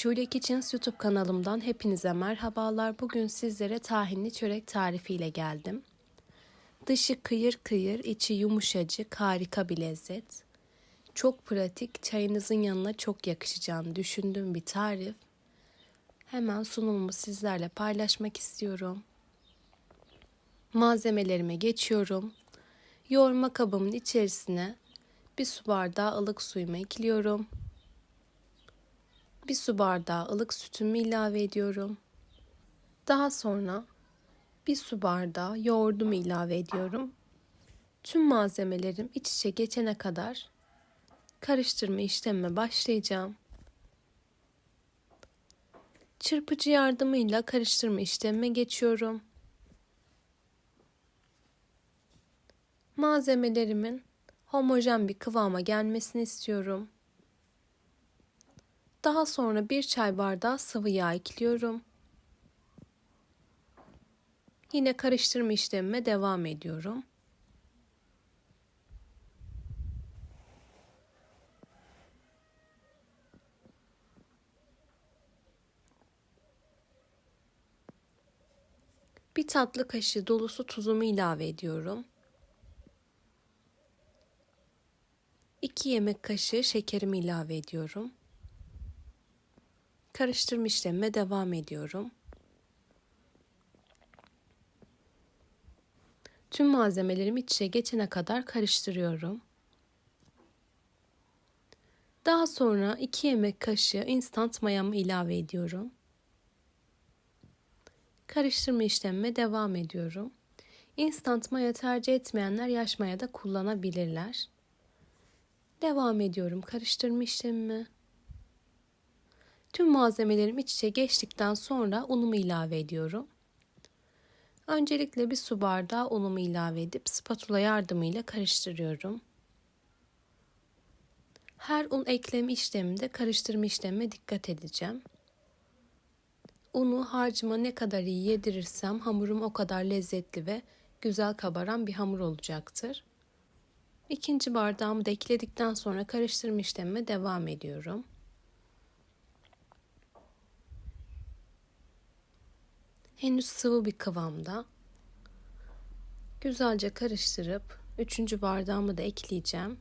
Şule Kitchens YouTube kanalımdan hepinize merhabalar. Bugün sizlere tahinli çörek tarifiyle geldim. Dışı kıyır kıyır, içi yumuşacık, harika bir lezzet. Çok pratik, çayınızın yanına çok yakışacağını düşündüğüm bir tarif. Hemen sunumumu sizlerle paylaşmak istiyorum. Malzemelerime geçiyorum. Yoğurma kabımın içerisine bir su bardağı ılık suyumu ekliyorum. Bir su bardağı ılık sütümü ilave ediyorum. Daha sonra bir su bardağı yoğurdumu ilave ediyorum. Tüm malzemelerim iç içe geçene kadar karıştırma işlemime başlayacağım. Çırpıcı yardımıyla karıştırma işlemime geçiyorum. Malzemelerimin homojen bir kıvama gelmesini istiyorum. Daha sonra bir çay bardağı sıvı yağ ekliyorum. Yine karıştırma işlemime devam ediyorum. Bir tatlı kaşığı dolusu tuzumu ilave ediyorum. 2 yemek kaşığı şekerimi ilave ediyorum. Karıştırma işlemime devam ediyorum. Tüm malzemelerimi iç içe geçene kadar karıştırıyorum. Daha sonra 2 yemek kaşığı instant mayamı ilave ediyorum. Karıştırma işlemime devam ediyorum. Instant maya tercih etmeyenler yaş maya da kullanabilirler. Devam ediyorum karıştırma işlemimi. Tüm malzemelerim iç içe geçtikten sonra unumu ilave ediyorum. Öncelikle bir su bardağı unumu ilave edip spatula yardımıyla karıştırıyorum. Her un ekleme işleminde karıştırma işlemine dikkat edeceğim. Unu harcıma ne kadar iyi yedirirsem hamurum o kadar lezzetli ve güzel kabaran bir hamur olacaktır. İkinci bardağımı da ekledikten sonra karıştırma işlemime devam ediyorum. Henüz sıvı bir kıvamda. Güzelce karıştırıp üçüncü bardağımı da ekleyeceğim.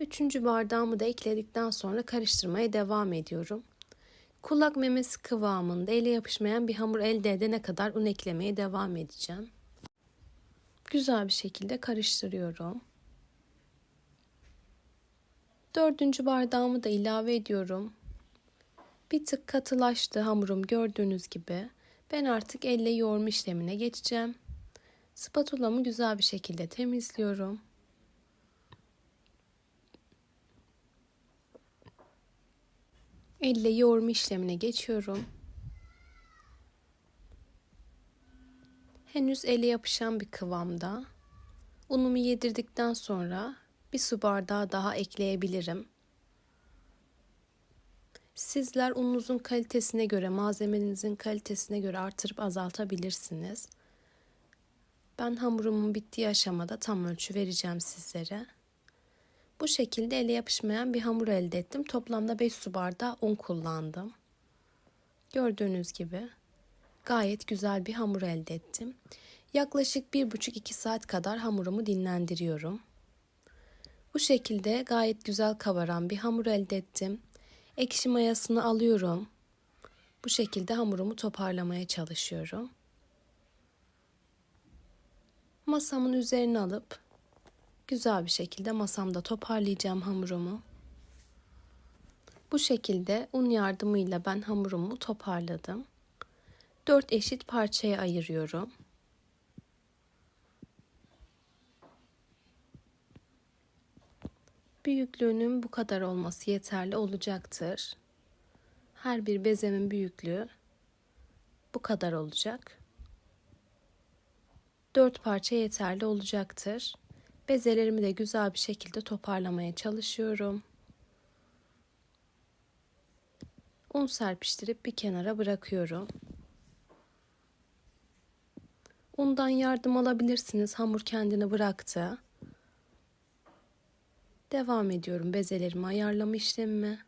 Üçüncü bardağımı da ekledikten sonra karıştırmaya devam ediyorum. Kulak memesi kıvamında ele yapışmayan bir hamur elde edene kadar un eklemeye devam edeceğim. Güzel bir şekilde karıştırıyorum. Dördüncü bardağımı da ilave ediyorum. Bir tık katılaştı hamurum gördüğünüz gibi. Ben artık elle yoğurma işlemine geçeceğim. Spatulamı güzel bir şekilde temizliyorum. Elle yoğurma işlemine geçiyorum. Henüz ele yapışan bir kıvamda. Unumu yedirdikten sonra bir su bardağı daha ekleyebilirim. Sizler ununuzun kalitesine göre, malzemenizin kalitesine göre artırıp azaltabilirsiniz. Ben hamurumun bittiği aşamada tam ölçü vereceğim sizlere. Bu şekilde ele yapışmayan bir hamur elde ettim. Toplamda 5 su bardağı un kullandım. Gördüğünüz gibi gayet güzel bir hamur elde ettim. Yaklaşık 1,5-2 saat kadar hamurumu dinlendiriyorum. Bu şekilde gayet güzel kabaran bir hamur elde ettim. Ekşi mayasını alıyorum. Bu şekilde hamurumu toparlamaya çalışıyorum. Masamın üzerine alıp güzel bir şekilde masamda toparlayacağım hamurumu. Bu şekilde un yardımıyla ben hamurumu toparladım. 4 eşit parçaya ayırıyorum. Büyüklüğünün bu kadar olması yeterli olacaktır. Her bir bezemin büyüklüğü bu kadar olacak. Dört parça yeterli olacaktır. Bezelerimi de güzel bir şekilde toparlamaya çalışıyorum. Un serpiştirip bir kenara bırakıyorum. Undan yardım alabilirsiniz. Hamur kendini bıraktı. Devam ediyorum bezelerimi ayarlama işlemime.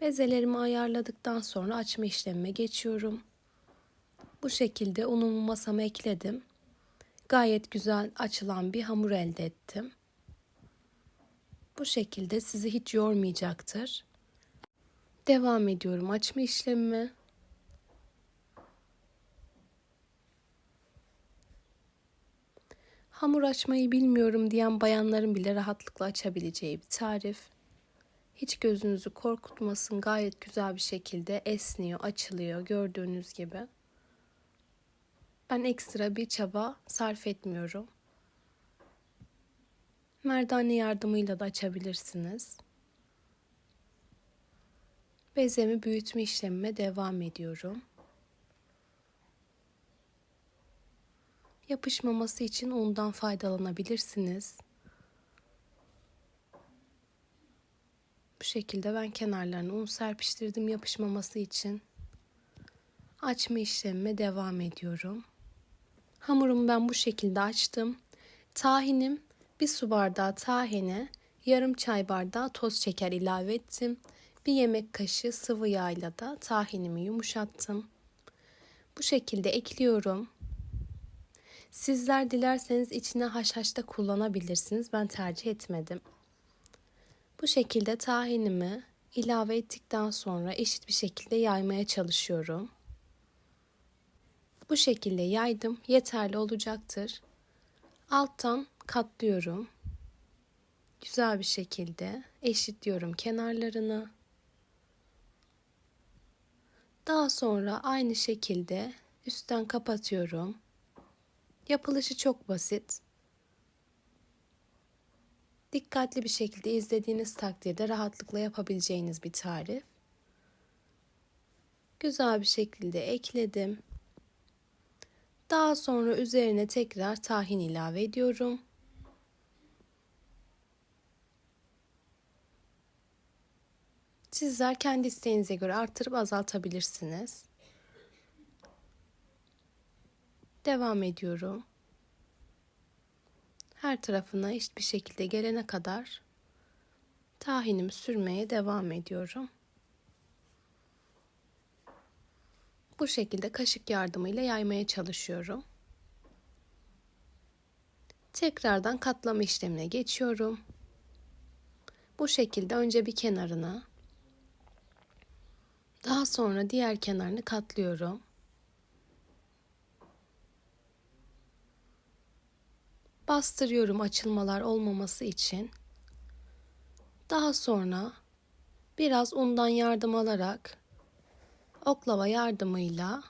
Bezelerimi ayarladıktan sonra açma işlemime geçiyorum. Bu şekilde unumu masama ekledim. Gayet güzel açılan bir hamur elde ettim. Bu şekilde sizi hiç yormayacaktır. Devam ediyorum açma işlemime. Hamur açmayı bilmiyorum diyen bayanların bile rahatlıkla açabileceği bir tarif. Hiç gözünüzü korkutmasın. Gayet güzel bir şekilde esniyor, açılıyor gördüğünüz gibi. Ben ekstra bir çaba sarf etmiyorum. Merdane yardımıyla da açabilirsiniz. Bezemi büyütme işlemime devam ediyorum. Yapışmaması için undan faydalanabilirsiniz. Bu şekilde ben kenarlarına un serpiştirdim yapışmaması için. Açma işlemime devam ediyorum. Hamurumu ben bu şekilde açtım. Tahinim bir su bardağı tahine, yarım çay bardağı toz şeker ilave ettim. Bir yemek kaşığı sıvı yağla da tahinimi yumuşattım. Bu şekilde ekliyorum. Sizler dilerseniz içine haşhaş da kullanabilirsiniz. Ben tercih etmedim. Bu şekilde tahinimi ilave ettikten sonra eşit bir şekilde yaymaya çalışıyorum. Bu şekilde yaydım. Yeterli olacaktır. Alttan katlıyorum. Güzel bir şekilde eşitliyorum kenarlarını. Daha sonra aynı şekilde üstten kapatıyorum. Yapılışı çok basit. Dikkatli bir şekilde izlediğiniz takdirde rahatlıkla yapabileceğiniz bir tarif. Güzel bir şekilde ekledim. Daha sonra üzerine tekrar tahin ilave ediyorum. Sizler kendi isteğinize göre artırıp azaltabilirsiniz. Devam ediyorum. Her tarafına eşit bir şekilde gelene kadar tahinimi sürmeye devam ediyorum. Bu şekilde kaşık yardımıyla yaymaya çalışıyorum. Tekrardan katlama işlemine geçiyorum. Bu şekilde önce bir kenarına, daha sonra diğer kenarını katlıyorum. Bastırıyorum açılmalar olmaması için. Daha sonra biraz undan yardım alarak oklava yardımıyla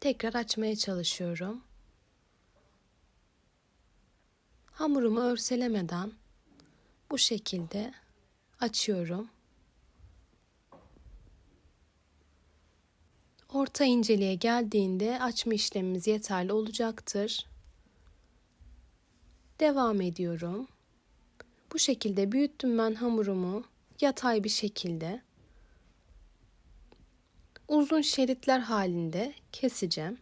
tekrar açmaya çalışıyorum. Hamurumu örselemeden bu şekilde açıyorum. Orta inceliğe geldiğinde açma işlemimiz yeterli olacaktır. Devam ediyorum. Bu şekilde büyüttüm ben hamurumu yatay bir şekilde. Uzun şeritler halinde keseceğim.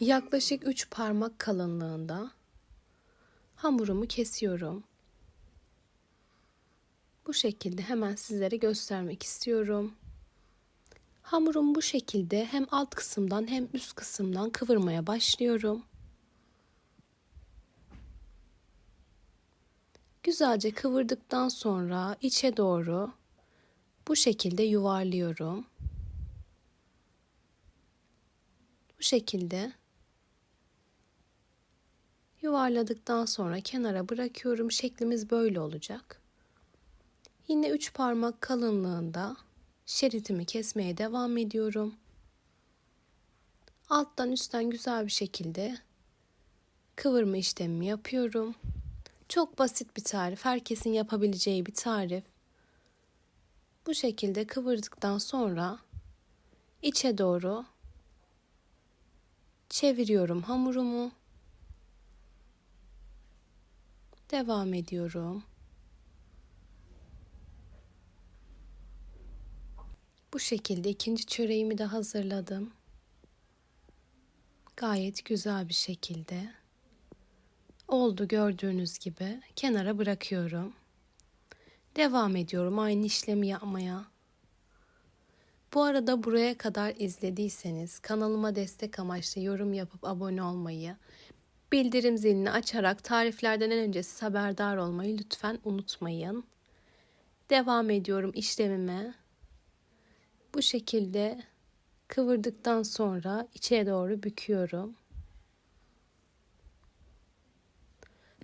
Yaklaşık 3 parmak kalınlığında hamurumu kesiyorum. Bu şekilde hemen sizlere göstermek istiyorum. Hamurum bu şekilde hem alt kısımdan hem üst kısımdan kıvırmaya başlıyorum. Güzelce kıvırdıktan sonra içe doğru bu şekilde yuvarlıyorum. Bu şekilde yuvarladıktan sonra kenara bırakıyorum. Şeklimiz böyle olacak. Yine 3 parmak kalınlığında şeritimi kesmeye devam ediyorum. Alttan üstten güzel bir şekilde kıvırma işlemimi yapıyorum. Çok basit bir tarif. Herkesin yapabileceği bir tarif. Bu şekilde kıvırdıktan sonra içe doğru çeviriyorum hamurumu. Devam ediyorum. Bu şekilde ikinci çöreğimi de hazırladım. Gayet güzel bir şekilde Oldu gördüğünüz gibi. Kenara bırakıyorum. Devam ediyorum aynı işlemi yapmaya. Bu arada buraya kadar izlediyseniz kanalıma destek amaçlı yorum yapıp abone olmayı, bildirim zilini açarak tariflerden en önce siz haberdar olmayı lütfen unutmayın. Devam ediyorum işlemime. Bu şekilde kıvırdıktan sonra içe doğru büküyorum.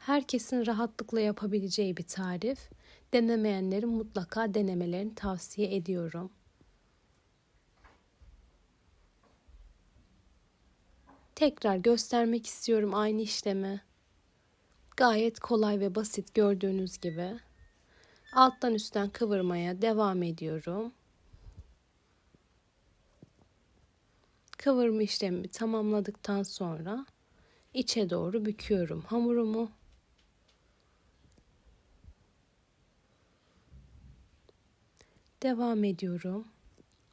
Herkesin rahatlıkla yapabileceği bir tarif. Denemeyenlerin mutlaka denemelerini tavsiye ediyorum. Tekrar göstermek istiyorum aynı işlemi. Gayet kolay ve basit gördüğünüz gibi. Alttan üstten kıvırmaya devam ediyorum. Kıvırma işlemimi tamamladıktan sonra içe doğru büküyorum hamurumu. Devam ediyorum.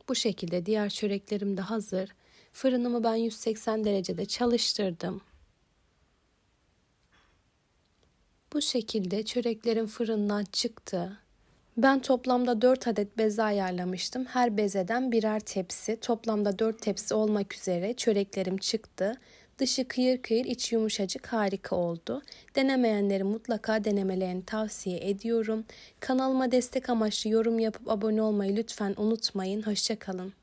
Bu şekilde diğer çöreklerim de hazır. Fırınımı ben 180 derecede çalıştırdım. Bu şekilde çöreklerim fırından çıktı. Ben toplamda 4 adet beze ayarlamıştım. Her bezeden birer tepsi, toplamda 4 tepsi olmak üzere çöreklerim çıktı. Dışı kıyır kıyır, içi yumuşacık harika oldu. Denemeyenleri mutlaka denemelerini tavsiye ediyorum. Kanalıma destek amaçlı yorum yapıp abone olmayı lütfen unutmayın. Hoşçakalın.